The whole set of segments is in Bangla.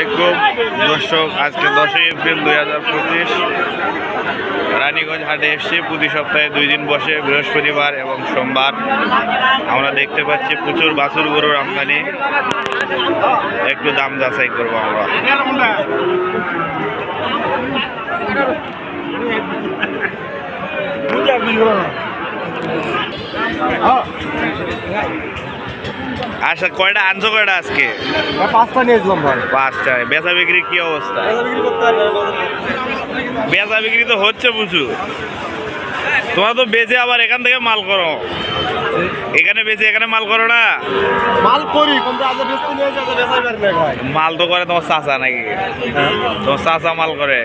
আলাইকুম। দর্শক আজকে দশই এপ্রিল দুই হাজার পঁচিশ। রানীগঞ্জ হাটে এসছি। প্রতি সপ্তাহে দুই দিন বসে বৃহস্পতিবার এবং সোমবার। আমরা দেখতে পাচ্ছি প্রচুর বাছুর গরুর আমদানি। একটু দাম যাচাই করব আমরা। আচ্ছা কয়টা আনছো কয়টা আজকে? পাঁচটা নিয়েছিলাম ভাই। পাঁচটা। বেচা বিক্রি কি অবস্থা? বেচা বিক্রি তো হচ্ছে বুঝু তোমরা তো বেচে আবার এখান থেকে মাল করো। এখানে বেচে এখানে মাল করো না? মাল করি মাল তো করে তোমার চাচা নাকি? তোমার চাচা মাল করে।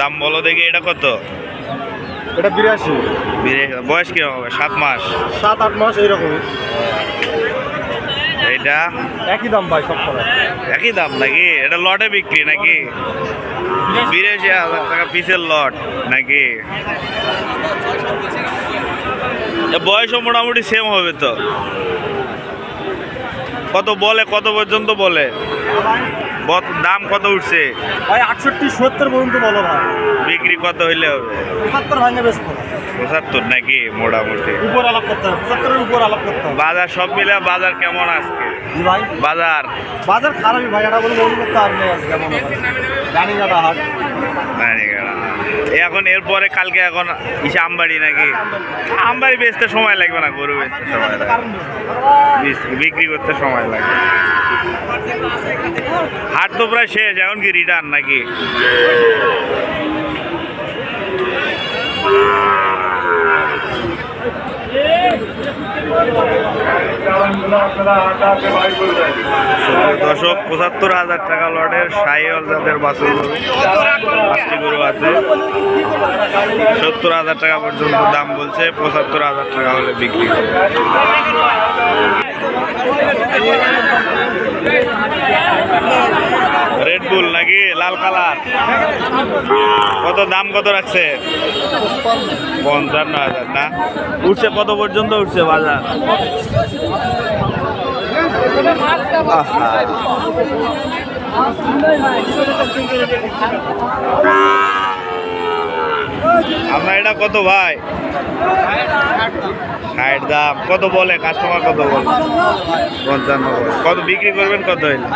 দাম বলো দেখি এটা কত? এটা বিরাশি। বিরে- বয়স কীরকম হবে? সাত মাস? সাত আট মাস এইরকমই এইটা? একই দাম ভাই সব একই দাম নাকি? এটা লটে বিক্রি নাকি? বিরাশি হাজার টাকা পিসের লট নাকি? এ বয়সও মোটামুটি সেম হবে তো। কত বলে? কত পর্যন্ত বলে? দাম কত উঠছে? ভাই আটষট্টি সত্তর পর্যন্ত বলো ভাই। বিক্রি কত হইলে হবে? পঁচাত্তর ভাঙে বেশ পঁচাত্তর নাকি মোটামুটি? উপর আলাপ করতে হবে পঁচাত্তরের উপর আলাপ করতে হবে। বাজার সব মিলে বাজার কেমন আজকে? ভাই। বাজার? বাজার খারাপই ভাই এটা বলে মনে করতে আর নেই আজকে কেমন রানীঘাটা হাট এই এখন এরপরে কালকে এখন ইসে আমবাড়ি নাকি? আমবাড়ি বেচতে সময় লাগবে না, গরু বেচতে সময় লাগবে। বিক্রি করতে সময় লাগবে। হাট তো প্রায় শেষ, এখন কি রিটার্ন নাকি? দশক পঁচাত্তর হাজার টাকা লটের সাইল জাতের বাছুর পাঁচটি গরু আছে। সত্তর হাজার টাকা পর্যন্ত দাম বলছে, পঁচাত্তর হাজার টাকা হলে বিক্রি হবে। রেড বুল লাল কালার। কত দাম কত রাখছে? পঞ্চান্ন হাজার, না? উঠছে কত পর্যন্ত? উঠছে বাজার। আপনার এটা কত ভাই? ষাট দাম। কত বলে? কাস্টমার কত বলে? পঞ্চান্ন কত বিক্রি করবেন? কত হইলে।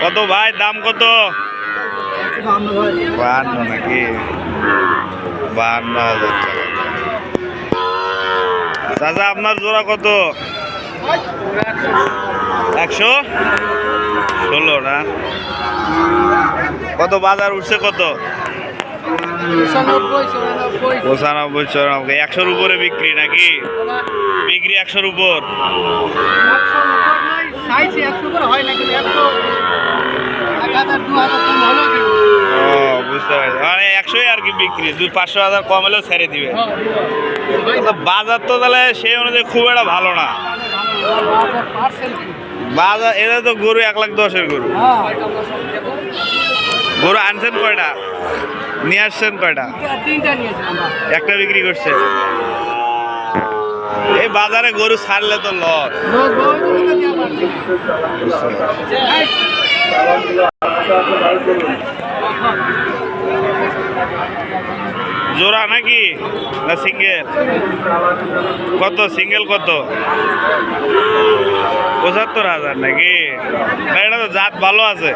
কত ভাই? দাম কত? বাহান্ন নাকি? বাহান্ন চাচা, আপনার জোড়া কত? একশো? ষোলো না? কত? বাজার উঠছে কত? পঁচানব্বই চুরানব্বই। একশোর উপরে বিক্রি নাকি? বিক্রি একশোর উপর। ও বুঝতে পারছি। মানে একশোই আর কি বিক্রি। দুই পাঁচশো হাজার কম হলেও ছেড়ে দিবে। তো বাজার তো তাহলে সেই অনুযায়ী খুব একটা ভালো না। বাজার এটা তো গরু এক লাখ দশের গরু। গরু আনছেন কয়টা? নিয়ে আসছেন কয়টা? একটা বিক্রি করছে। এই বাজারে গরু ছাড়লে তো লস। জোড়া নাকি? না সিঙ্গেল? কত? সিঙ্গেল কত? পঁচাত্তর হাজার নাকি? এটা তো জাত ভালো আছে।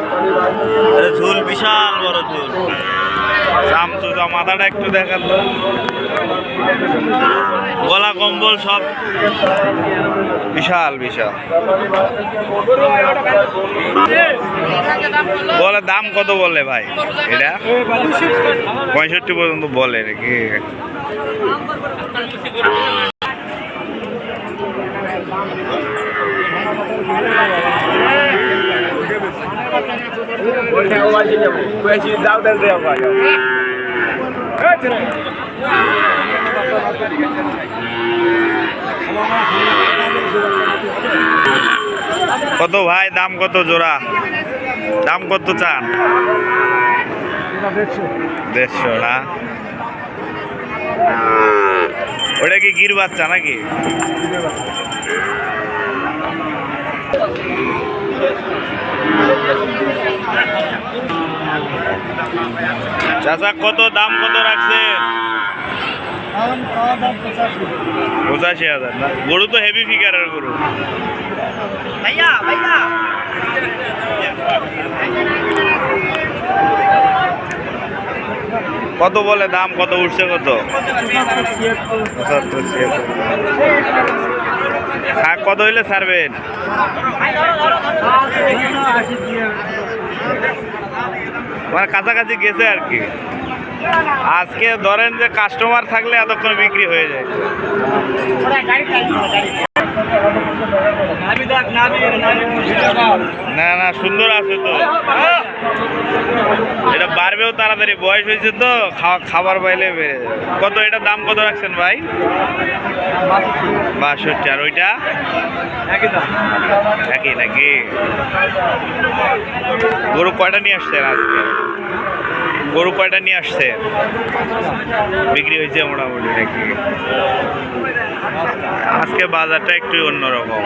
ঝুল বিশাল বড় ঝুল। চামচুচা মাথাটা একটু দেখাল তো। গলা কম্বল সব। বিশাল বিশাল। বলে দাম কত বলে ভাই? এটা? পঁয়ষট্টি পর্যন্ত বলে নাকি? কত ভাই, দাম কত জোড়া? দাম কত চান? দেড়শো, না? ওটা কি গির বাচ্চা নাকি? চাচা কত দাম কত দাম পঁচাশি হাজার না? গরু তো হেভি ফিগারের গরু। কত বলে দাম? কত উঠছে কত? পঁচাত্তর ছিয়াত্তর। শাক কত হইলে ছাড়বেন? মানে কাছাকাছি গেছে আর কি। আজকে ধরেন যে কাস্টমার থাকলে এতক্ষণ বিক্রি হয়ে যায়। না না, সুন্দর আছে তো। এটা বাড়বেও তাড়াতাড়ি, বয়স হয়েছে তো খাবার পাইলে বেড়ে কত, এটা দাম কত রাখছেন ভাই? বাষট্টি, আর ওইটা? নাকি নাকি গরু কয়টা নিয়ে আসছেন আজকে? গরু কয়টা নিয়ে আসছে? বিক্রি হয়েছে মোটামুটি নাকি? আজকে বাজারটা একটু অন্যরকম।